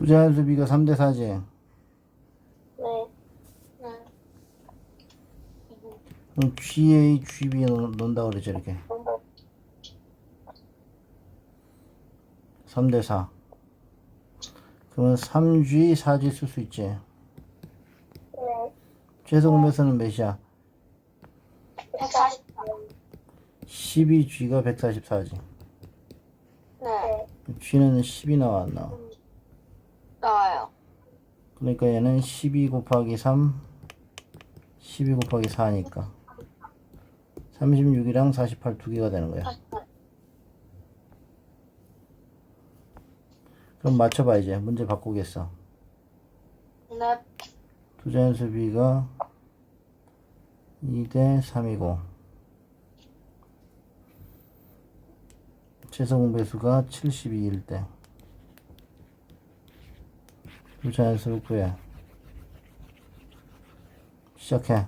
두 자연수 B가 3대 4지. 네. 네. 그럼 GA, GB 넣- 넣는다 그랬죠, 이렇게. 3대 4. 그러면 3G, 4G 쓸 수 있지. 네. 최소 공배수는 몇이야? 140. 12G가 144지. 네. G는 10이 나와, 안 나와? 그러니까 얘는 12 곱하기 3, 12 곱하기 4니까 36이랑 48 두 개가 되는 거야. 그럼 맞춰봐 이제 문제 바꾸겠어. 네. 두 자연수 B가 2대 3이고 최소 공배수가 72일 때. 구해. 시작해.